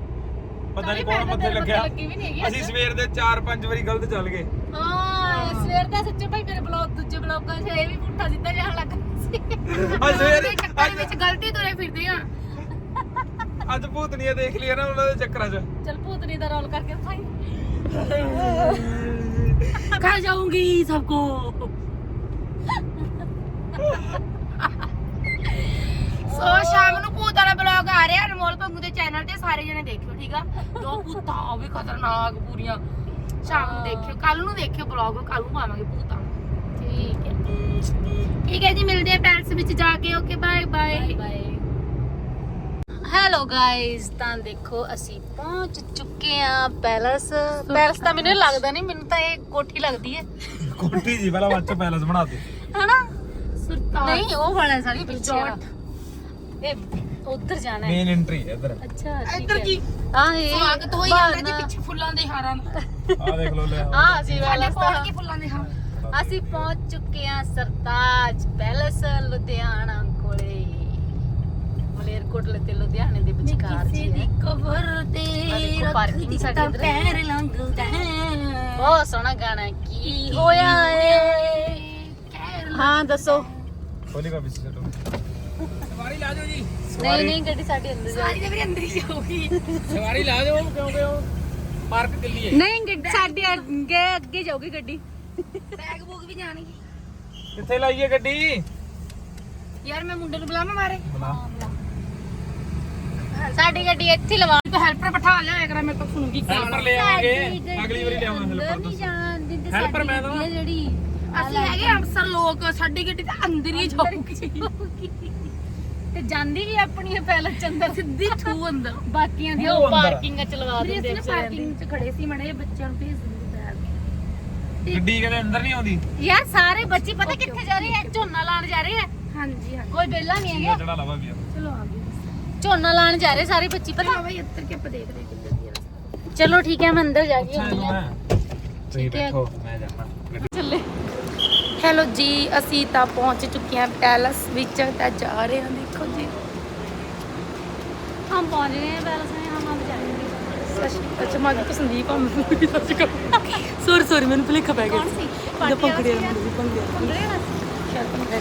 ਪਤਾ ਨਹੀਂ ਤਾਂ ਕੌਣ ਹੀ ਮੱਥੇ ਤੇਰੇ ਲੱਗਿਆ। ਲੱਗੀ ਵੀ ਨਹੀਂ ਹੈਗੀ। ਅਸੀਂ ਸਵੇਰ ਦੇ 4-5 ਵਾਰੀ ਗਲਤ ਚੱਲ ਗਏ। ਹਾਂ ਸਵੇਰ ਦਾ ਸੱਚੇ ਭਾਈ ਮੇਰੇ ਬਲੌਗ ਦੂਜੇ ਬਲੌਗਾਂ 'ਚ ਇਹ ਵੀ ਪੁੱਠਾ ਸਿੱਧਾ ਜਾਣ ਲੱਗ ਸੀ। ਅੱਜ ਸਵੇਰ ਦੇ ਚੱਕਰ ਅੱਜ ਵਿੱਚ ਗਲਤੀ ਤੁਰੇ ਫਿਰਦੇ ਆ। ਅੱਜ ਭੂਤਨੀਆ ਦੇਖ ਲਿਆ ਨਾ ਉਹਨਾਂ ਦੇ ਚੱਕਰਾਂ 'ਚ। ਚਲ ਭੂਤਨੀ ਦਾ ਰੋਲ ਕਰਕੇ ਦਿਖਾਈ ਸਭ ਕੋ ਸੋ ਸ਼ਾਮ ਨੂੰ ਭੂਤ ਵਾਲਾ ਬਲੌਗ ਆ ਰਿਹਾ ਅਨਮੋਲ ਪੰਗੂ ਦੇ ਚੈਨਲ ਤੇ ਸਾਰੇ ਜਣੇ ਦੇਖਿਓ ਠੀਕ ਆ ਦੋ ਭੂਤਾਂ ਉਹ ਵੀ ਖਤਰਨਾਕ ਪੂਰੀਆਂ ਸ਼ਾਮ ਨੂੰ ਦੇਖਿਓ ਕੱਲ ਨੂੰ ਦੇਖਿਓ ਬਲੌਗ ਕੱਲ ਨੂੰ ਪਾਵਾਂਗੇ ਭੂਤਾਂ ਠੀਕ ਹੈ ਠੀਕ ਹੈ ਜੀ ਮਿਲਦੇ ਆ ਪੈਲਸ ਵਿੱਚ ਜਾ ਕੇ okay bye bye bye hello guys ਤਾਂ ਦੇਖੋ ਅਸੀਂ ਪਹੁੰਚ ਚੁੱਕੇ ਆ ਪੈਲਸ। ਪੈਲਸ ਤਾਂ ਮੈਨੂੰ ਲੱਗਦਾ ਨਹੀਂ ਮੈਨੂੰ ਤਾਂ ਇਹ ਕੋਠੀ ਲੱਗਦੀ ਹੈ। ਕੋਠੀ ਜੀ ਪਹਿਲਾਂ ਬਾਅਦ ਚ ਪੈਲਸ ਬਣਾ ਦੇ ਹਨਾ? ਨਹੀਂ ਉਹ ਵਾਲਾ ਸਾਡੀ ਪਿੱਛੇ ਵਾਲਾ। ਰਿਜ਼ੋਰਟ। ਇਹ ਉੱਧਰ ਜਾਣਾ ਹੈ। ਮੇਨ ਐਂਟਰੀ ਹੈ ਇੱਧਰ। ਅੱਛਾ ਇੱਧਰ ਕੀ? ਹਾਂ ਇਹ ਸਵਾਗਤ ਹੋਈ ਜਾਂਦਾ ਜੀ। ਪਿੱਛੇ ਫੁੱਲਾਂ ਦੇ ਹਾਰਾਂ ਦਾ। ਆ ਦੇਖ ਲਓ ਲੈ ਹਾਂ ਅਸੀਂ ਸਾਡੇ ਕੋਲ ਕੀ ਫੁੱਲਾਂ ਦੇ ਹਾਰ। ਅਸੀਂ ਪਹੁੰਚ ਚੁੱਕੇ ਹਾਂ ਸਰਤਾਜ ਪੈਲਸ ਲੁਧਿਆਣਾ ਕੋਲੇ ਮਲੇਰਕੋਟਲੇ ਤੇ ਲੁਧਿਆਣੇ ਦੇ ਵਿਚਕਾਰ ਜੀ ਹੈ। ਕਬਰ ਤੇ ਰੱਖਦੀ ਸਾਡੇ ਤਾਂ ਇੱਧਰ। ਪੈਰ ਲੰਘਦਾ ਹੈ। ਬਹੁਤ ਸੋਹਣਾ ਗਾਣਾ। ਕੀ ਹੋਇਆ ਏ? ਹਾਂ ਦੱਸੋ। ਖੋਲੀ ਕਾ ਵਿੱਚ ਛੱਡੋ ਸਵਾਰੀ ਲਾ ਜਾਓ ਜੀ। ਨਹੀਂ ਨਹੀਂ ਗੱਡੀ ਸਾਡੇ ਅੰਦਰ ਜਾ ਸਾਰੀ ਦੇ ਵੀ ਅੰਦਰ ਹੀ ਜਾਊਗੀ ਸਵਾਰੀ ਲਾ ਜਾਓ ਕਿਉਂਕਿ ਉਹ? ਪਾਰਕ ਦਿੱਲੀ ਹੈ। ਨਹੀਂ ਗੱਡੀ ਸਾਡੇ ਅੱਗੇ ਅੱਗੇ ਜਾਊਗੀ ਗੱਡੀ। ਬੈਗ ਬੁੱਕ ਵੀ ਜਾਣੀ। ਕਿੱਥੇ ਲਾਈਏ ਗੱਡੀ? ਯਾਰ ਮੈਂ ਮੁੰਡੇ ਨੂੰ ਬੁਲਾਵਾਂ ਮਾਰੇ? ਬਣਾ ਸਾਡੀ ਗੱਡੀ ਇੱਥੇ ਹੀ ਲਵਾ ਤਾਂ ਹੈਲਪਰ ਬਿਠਾ ਲਿਆ ਕਰਾਂ ਮੇਰੇ ਤੋਂ ਸੁਣੂਗੀ ਹੈਲਪਰ ਲੈ ਆਵਾਂਗੇ। ਅਗਲੀ ਵਾਰੀ ਲਿਆਵਾਂਗੇ ਹੈਲਪਰ ਨਹੀਂ ਜਾਣ ਦਿੰਦੇ ਸਾਡੀ ਮੈਂ ਹੈ ਜਿਹੜੀ ਅਸੀਂ ਹੈਗੇ ਅਫਸਰ ਲੋਕ ਸਾਡੀ ਗੱਡੀ ਤਾਂ ਅੰਦਰ ਹੀ ਜਾਊਗੀ। ਤੇ ਜਾਂਦੀ ਵੀ ਆਪਣੀ ਹੈ ਪਹਿਲਾਂ ਚੰਦਰ ਸਿੱਧੀ ਠੂ ਅੰਦਰ। ਬਾਕੀਆਂ ਦੀ ਉਹ। ਪਾਰਕਿੰਗ ਚ ਲਵਾ ਅਸੀਂ ਦਿੰਦੇ ਨਾ ਪਾਰਕਿੰਗ 'ਚ ਖੜੇ ਸੀ ਮੜੇ ਬੱਚਿਆਂ ਨੂੰ ਭੇਜ ਦਿੰਦੇ ਬੈਗ। ਗੱਡੀ ਕਹਿੰਦੇ ਅੰਦਰ ਨਹੀਂ ਆਉਂਦੀ? ਯਾਰ ਸਾਰੇ ਬੱਚੇ ਪਤਾ ਕਿੱਥੇ ਜਾ ਰਹੇ ਆ? ਝੋਨਾ ਲਾਣ ਜਾ ਰਹੇ ਆ? ਹਾਂਜੀ ਹਾਂਜੀ। ਕੋਈ ਬੇਲਾ ਨਹੀਂ ਹੈਗਾ। ਚੜਾ ਲਵਾ ਵੀ ਝੋਨਾ ਲਾਣ ਜਾ ਰਹੇ ਸਾਰੇ ਬੱਚੀ ਪਰ ਹਾਂ ਉੱਤਰ ਕੇ ਆਪਾਂ ਦੇਖਦੇ ਕਿੱਦਾਂ ਦੀ ਆ। ਚਲੋ ਠੀਕ ਹੈ ਮੈਂ ਅੰਦਰ ਜਾ ਕੇ ਆਉਂਦੀ ਹਾਂ ਤੁਸੀਂ ਬੈਠੋ ਮੈਂ ਜਾਣਾ। ਚੱਲੇ। ਹੈਲੋ ਜੀ ਅਸੀਂ ਤਾਂ ਪਹੁੰਚ ਚੁੱਕੇ ਹਾਂ ਪੈਲਸ ਵਿੱਚ ਤਾਂ ਜਾ ਰਹੇ ਹਾਂ ਦੇਖੋ ਜੀ। ਹਮ ਪਹੁੰਚ ਗਏ ਪੈਲਸ ਵਿੱਚ ਹਮ ਆ ਜਾਣਗੇ ਅੱਛਾ ਮਾਗੀ ਪਸੰਦੀਪ ਆ ਮੈਨੂੰ ਸੌਰੀ ਸੌਰੀ ਮੈਨੂੰ ਭੁਲੇਖਾ ਪੈ ਗਿਆ। ਕੌਣ ਸੀ? ਪਾਰਟੀ ਆ ਭੰਗੜੇ ਵਾਲੀ। ਭੰਗੜੇ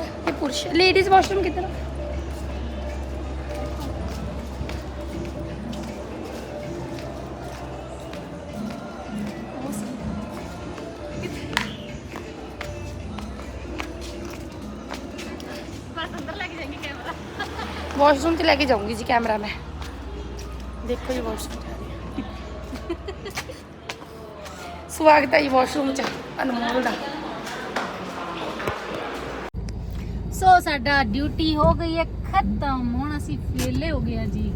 ਤੇ ਪੁਰਸ਼ ਲੇਡੀਜ਼ ਵਾਸ਼ਰੂਮ ਕਿੱਧਰ ਵਾਸ਼ਰੂਮ ਤੇ ਲੈ ਕੇ ਜਾਊਂਗੀ ਜੀ ਕੈਮਰਾ ਮੈਂ। ਦੇਖੋ ਜੀ ਵਾਸ਼ਰੂਮ ਸਵਾਗਤ ਹੈ ਜੀ ਵਾਸ਼ਰੂਮ ਚ ਅਨਮੋਲ ਦਾ। ਸਾਡਾ ਡਿਊਟੀ ਹੋ ਗਈ ਹੈ ਖਤਮ। ਹੁਣ ਅਸੀਂ ਵਿਹਲੇ ਹੋ ਹਾਂ ਜੀ।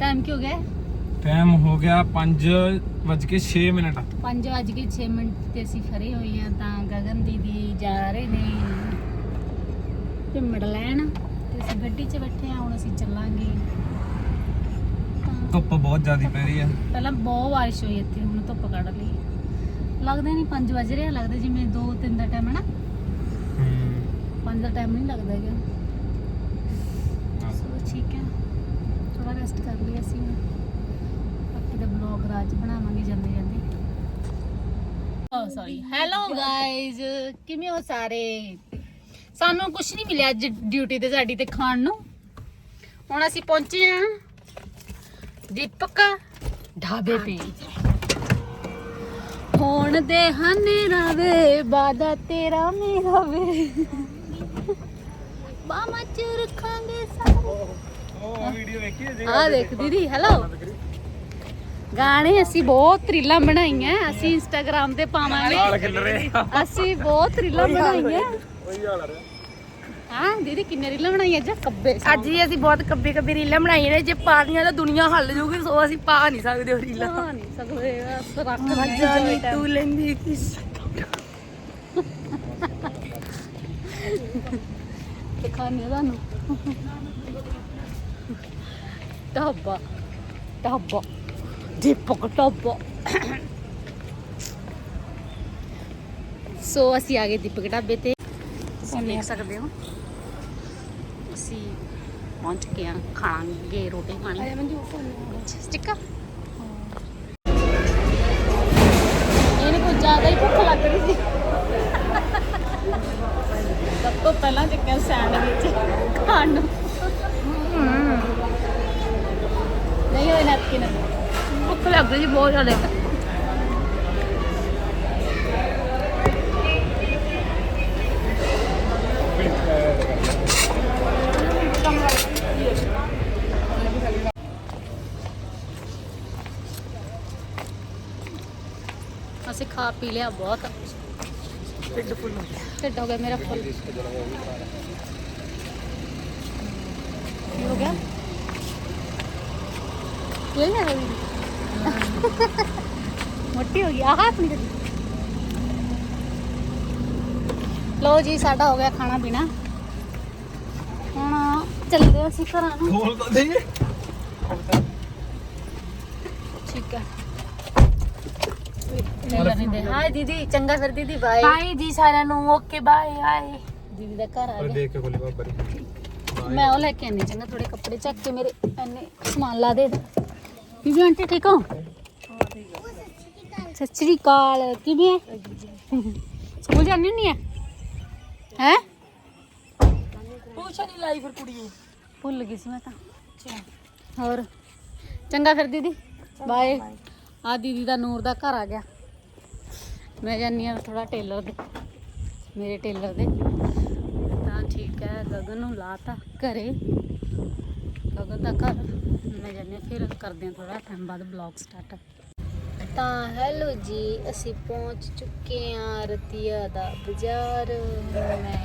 ਟਾਈਮ ਕੀ ਹੋ ਗਿਆ? ਟਾਈਮ ਹੋ ਗਿਆ 5:06 ਮਿੰਟ। 5 ਵਜ ਕੇ 6 ਮਿੰਟ ਤੇ ਅਸੀਂ ਫਰੇ ਹੋਏ ਹਾਂ ਤਾਂ ਗਗਨ ਦੀਦੀ ਜਾ ਰਹੇ ਨੇ ਪਿੰਮੜ ਲੈਣ ਤੇ ਅਸੀਂ ਗੱਡੀ 'ਚ ਬੈਠੇ ਹਾਂ ਹੁਣ ਅਸੀਂ ਚੱਲਾਂਗੇ। ਧੁੱਪ ਬਹੁਤ ਜ਼ਿਆਦੀ ਪੈ ਰਹੀ ਆ ਪਹਿਲਾਂ ਬਹੁਤ ਬਾਰਿਸ਼ ਹੋਈ ਇੱਥੇ ਹੁਣ ਧੁੱਪ ਕੱਢ ਲਈ। ਲੱਗਦਾ ਨਹੀਂ 5 ਵਜ ਰਿਹਾ ਲੱਗਦਾ ਜਿਵੇਂ 2 3 ਦਾ ਟਾਈਮ ਹੈ ਨਾ। 5 ਦਾ ਟਾਈਮ ਨਹੀਂ ਲੱਗਦਾ ਹੈਗਾ। ਸੋ ਠੀਕ ਹੈ। ਥੋੜਾ ਰੈਸਟ ਕਰ ਲਈ ਅਸੀਂ। ਬਾਕੀ ਦਾ ਬਲੌਗ ਰਾਜ ਬਣਾਵਾਂਗੇ ਜਾਂਦੇ ਜਾਂਦੇ। ਓ ਸੌਰੀ ਹੈਲੋ ਗਾਇਜ਼ ਕਿਵੇਂ ਹੋ ਸਾਰੇ? ਸਾਨੂੰ ਕੁਝ ਨਹੀਂ ਮਿਲਿਆ ਅੱਜ ਡਿਊਟੀ ਤੇ ਸਾਡੀ ਤੇ ਖਾਣ ਨੂੰ। ਹੁਣ ਅਸੀਂ ਪਹੁੰਚੇ ਆ ਦੀਪਕ ਢਾਬੇ ਤੇ। ਹੁਣ ਦੇ ਹਨੇਰਾ ਵੇ ਬਾਦਾ ਤੇਰਾ ਮੇਰਾ ਵੇ। ਬਾਮਾ ਚ ਰੱਖਾਂਗੇ ਸਾਰੇ ਉਹ ਵੀਡੀਓ ਵੇਖੀ ਜੇ ਆ ਦੇਖ ਦੀਦੀ ਹੈਲੋ ਗਾਣੇ ਅਸੀਂ ਬਹੁਤ ਰੀਲਾਂ ਬਣਾਈਆਂ ਅਸੀਂ ਇੰਸਟਾਗ੍ਰam ਤੇ ਪਾਵਾਂਗੇ। ਅਸੀਂ ਬਹੁਤ ਰੀਲਾਂ ਬਣਾਈਆਂ। ਉਹੀ ਹਾਲ ਰਿਹਾ ਹਾਂ ਦੀਦੀ ਕਿੰਨੇ ਰੀਲਾਂ ਬਣਾਈਆਂ? ਜਾਂ ਕੱਬੇ ਅੱਜ ਹੀ ਅਸੀਂ ਬਹੁਤ ਕੱਬੀ ਕੱਬੀ ਰੀਲਾਂ ਬਣਾਈਆਂ ਨੇ। ਜੇ ਪਾ ਦੀਆਂ ਤਾਂ ਦੁਨੀਆ ਹੱਲ ਜੂਗੀ ਸੋ ਅਸੀਂ ਪਾ ਨਹੀਂ ਸਕਦੇ ਉਹ ਰੀਲਾਂ ਹਾਂ ਨਹੀਂ ਸਕਦੇ ਬਸ ਰੱਖ ਜਾਨੀ ਤੂੰ ਲੈਂਦੀ ਕਿਸ ਦਿਖਾਣੇ ਤੁਹਾਨੂੰ ਢਾਬਾ ਢਾਬਾ ਦੀਪਕ ਢਾਬਾ ਸੋ ਅਸੀਂ ਆ ਗਏ ਦੀਪਕ ਢਾਬੇ ਤੇ ਤੁਸੀਂ ਦੇਖ ਸਕਦੇ ਹੋ ਅਸੀਂ ਪਹੁੰਚ ਗਏ ਹਾਂ ਖਾਣਗੇ ਰੋਟੀ ਖਾਣੀ ਸਟਿੱਕਾ ਇਹਨੂੰ ਕੁਝ ਜ਼ਿਆਦਾ ਹੀ ਭੁੱਖ ਲੱਗ ਰਹੀ ਸੀ ਸਭ ਤੋਂ ਪਹਿਲਾਂ ਚਿਕਨ ਸੈਂਡਵਿਚ ਖਾਣ ਨੂੰ ਨਹੀਂ ਹੋਏ ਨੈਪਕਿਨ ਭੁੱਖ ਲੱਗ ਬਹੁਤ ਜ਼ਿਆਦਾ। ਅਸੀਂ ਖਾ ਪੀ ਲਿਆ ਬਹੁਤ। ਢਿੱਡ ਫੁੱਲ ਹੋ ਗਿਆ ਢਿੱਡ ਹੋ ਗਿਆ ਮੇਰਾ ਫੁੱਲ ਕੀ ਹੋ ਗਿਆ? ਕੀ ਹੋ ਆਹ ਆਪਣੀ ਗੱਡੀ ਲਓ ਜੀ ਸਾਡਾ ਹੋ ਗਿਆ ਖਾਣਾ ਪੀਣਾ। ਹੁਣ ਚੱਲਦੇ ਹਾਂ ਅਸੀਂ ਘਰਾਂ ਨੂੰ। ਖੋਲ ਤਾਂ ਦੇ ਠੀਕ ਹੈ ਹਾਏ ਦੀਦੀ ਚੰਗਾ ਫਿਰ ਦੀਦੀ ਬਾਏ ਬਾਏ ਜੀ ਸਾਰਿਆਂ ਨੂੰ ਓਕੇ ਬਾਏ ਆਏ ਦੀਦੀ ਦਾ ਘਰ ਆ ਗਿਆ। ਦੇਖ ਕੇ ਖੋਲੀ ਬਾਬਾ ਰੀ ਮੈਂ ਉਹ ਲੈ ਕੇ ਆਨੀ ਚੰਗਾ ਥੋੜੇ ਕੱਪੜੇ ਚੱਕ ਕੇ ਮੇਰੇ ਐਨੇ ਸਮਾਨ ਲਾ ਦੇ। ਬੀਬੀ ਆਂਟੀ ਠੀਕ ਹੋ? ਸਤਿ ਸ੍ਰੀ ਅਕਾਲ ਕਿਵੇਂ ਹੈ ਸਕੂਲ ਜਾਂਦੀ ਹੁੰਨੀ ਹੈ ਹੈ? ਪੁੱਛ ਨਹੀਂ ਲਾਈ ਫਿਰ ਕੁੜੀਏ ਭੁੱਲ ਗਈ ਸੀ ਮੈਂ ਤਾਂ। ਹੋਰ ਚੰਗਾ ਫਿਰ ਦੀਦੀ? ਬਾਏ ਆ ਦੀਦੀ ਦਾ ਨੂਰ ਦਾ ਘਰ ਆ ਗਿਆ। ਮੈਂ ਜਾਨੀ ਆ ਥੋੜਾ ਟੇਲਰ ਦੇ ਮੇਰੇ ਟੇਲਰ ਦੇ। ਤਾਂ ਠੀਕ ਹੈ ਗਗਨ ਨੂੰ ਲਾਤਾ ਘਰੇ। ਗਗਨ ਦਾ ਘਰ। ਮੈਂ ਜਾਨੀ ਫਿਰ ਕਰਦੇ ਹਾਂ ਥੋੜਾ ਟਾਈਮ ਬਾਅਦ ਬਲੌਗ ਸਟਾਰਟ ਤਾਂ ਹੈਲੋ ਜੀ, ਅਸੀਂ ਪਹੁੰਚ ਚੁੱਕੇ ਹਾਂ ਰਤੀਆ ਦਾ ਬਾਜ਼ਾਰ। ਮੈਂ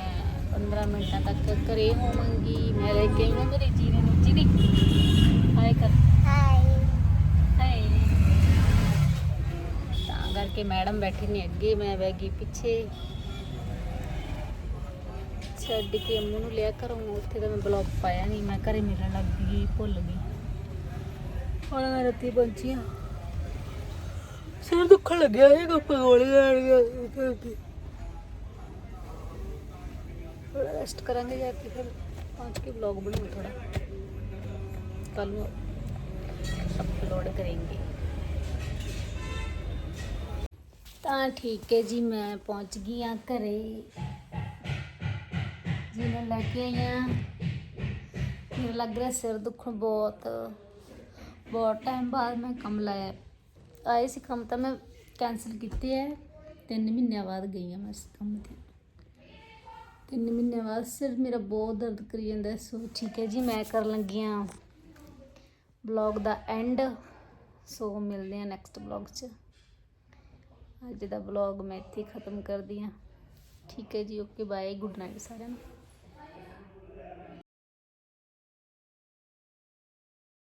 15 ਮਿੰਟਾਂ ਤੱਕ ਘਰੇ ਹੋਵਾਂਗੀ। ਮੈਂ ਲੈ ਕੇ ਆਈ ਹਾਂ ਮੇਰੇ ਜੀਰੇ ਨੂੰ ਜੀਰੀ। ਹਾਏ ਕਰ। ਹਾਏ। ਹਾਏ ਤਾਂ ਕਰਕੇ ਮੈਡਮ ਬੈਠੇ ਨੇ ਅੱਗੇ, ਮੈਂ ਬਹਿ ਗਈ ਪਿੱਛੇ। ਛੱਡ ਕੇ ਅੰਮੂ ਨੂੰ ਲਿਆ ਘਰੋਂ, ਉੱਥੇ ਤਾਂ ਮੈਂ ਬਲੌਗ ਪਾਇਆ ਨਹੀਂ ਮੈਂ ਘਰੇ ਮਿਲਣ ਲੱਗ ਗਈ, ਭੁੱਲ ਗਈ। ਹੁਣ ਮੈਂ ਰਤੀ ਪਹੁੰਚੀ ਹਾਂ। ਸਿਰ ਦੁੱਖਣ ਲੱਗਿਆ ਇਹ ਗੱਪ ਗੋਲੀ ਲੈਣ ਗਿਆ थोड़ा रेस्ट करेंगे जाके फिर पहुँच के ब्लॉग बनाऊँ थोड़ा कल वो अपलोड करेंगे ਤਾਂ ਠੀਕ ਹੈ ਜੀ ਮੈਂ ਪਹੁੰਚ ਗਈ ਆ ਘਰੇ ਜੀ ਮੈਂ ਲੈ ਕੇ ਆਈ ਆ ਮੇਰਾ ਲੱਗ ਰਿਹਾ ਸਿਰ ਦੁਖਣ ਬਹੁਤ ਬਹੁਤ ਟਾਈਮ ਬਾਅਦ ਮੈਂ ਕੰਮ ਲਾਇਆ ਆਏ ਸੀ ਕੰਮ ਤਾਂ ਮੈਂ ਕੈਨਸਲ ਕੀਤੇ ਹੈ ਤਿੰਨ ਮਹੀਨਿਆਂ ਬਾਅਦ ਗਈ ਆ ਮੈਂ ਇਸ ਕੰਮ ਤੇ। ਤਿੰਨ ਮਹੀਨਿਆਂ ਬਾਅਦ ਸਿਰ ਮੇਰਾ ਬਹੁਤ ਦਰਦ ਕਰੀ ਜਾਂਦਾ। ਸੋ ਠੀਕ ਹੈ ਜੀ, ਮੈਂ ਕਰਨ ਲੱਗੀ ਹਾਂ ਬਲੌਗ ਦਾ ਐਂਡ ਸੋ ਮਿਲਦੇ ਹਾਂ ਨੈਕਸਟ ਬਲੌਗ 'ਚ। ਅੱਜ ਦਾ ਬਲੌਗ ਮੈਂ ਇੱਥੇ ਖਤਮ ਕਰਦੀ ਹਾਂ। ਠੀਕ ਹੈ ਜੀ ਓਕੇ ਬਾਏ ਗੁੱਡ ਨਾਈਟ ਸਾਰਿਆਂ ਨੂੰ।